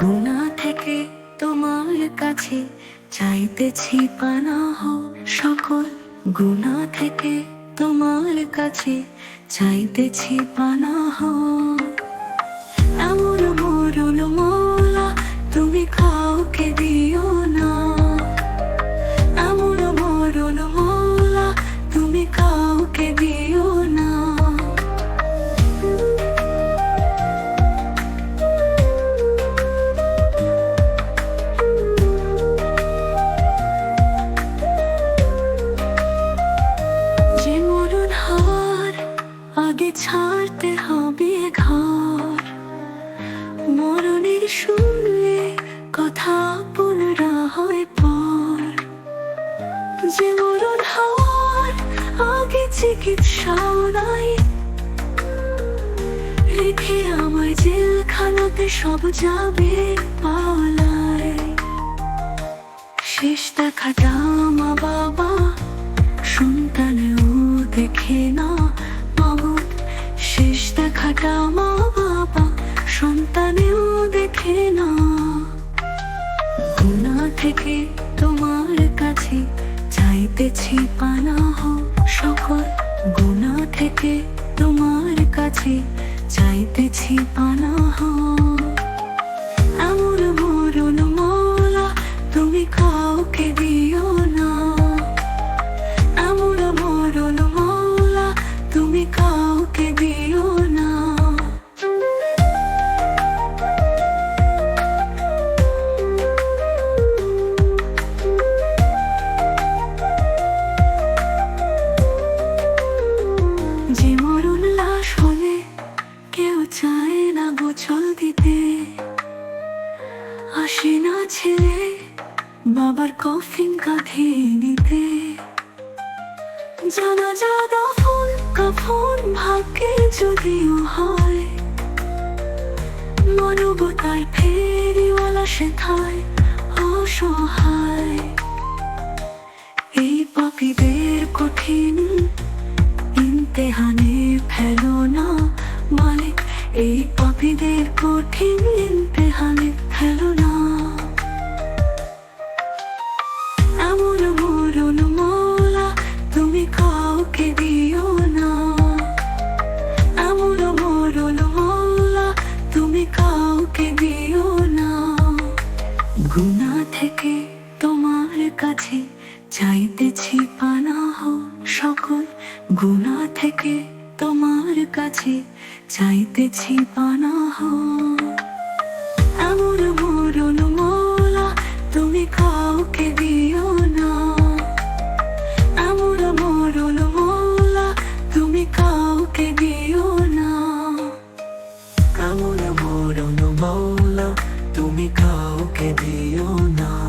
গুনা থেকে তোমার কাছে চাইতেছি পানাহ সকল। গুনা থেকে তোমার কাছে চাইতেছি পানাহ ছাড়তে হবে ঘর। মরণের শুনলে কথা পুনরা হয় পর। যে মরণ হওয়ার আগে চিকিৎসাও নাই, রেখে আমায় জেলখানাতে সব যাবে পালায়। শেষ দেখাটা মা বাবা, সন্তানেও দেখে না। দেখে না থেকে তোমার কাছে চাইতেছি পানাহ সকল। গুণা থেকে তোমার কাছে চাইতেছি পানাহ। আসে ছেলে, বাবার কফিন কাঁধে নিতে। জানা যা দফন কাফন ভাগ্যে যদিও হয় মানবতার ফেরিওয়ালা শেখায় অসহায়। এই পাপীদের কঠিন ইমতেহানে ফেলো না মালিক, এই পাপীদের কঠিন ইমতেহানে ফেলো না কাছে চাইতেছি পানাহ সকল গুণা থেকে তোমার কাছে চাইতেছি পানাহ। আমার মরণ মোলা তুমি কাউকে দিও না। আমার মরণ মোলা তুমি কাউকে দিও না। আমার মরণ মোলা তুমি কাউকে দিও না।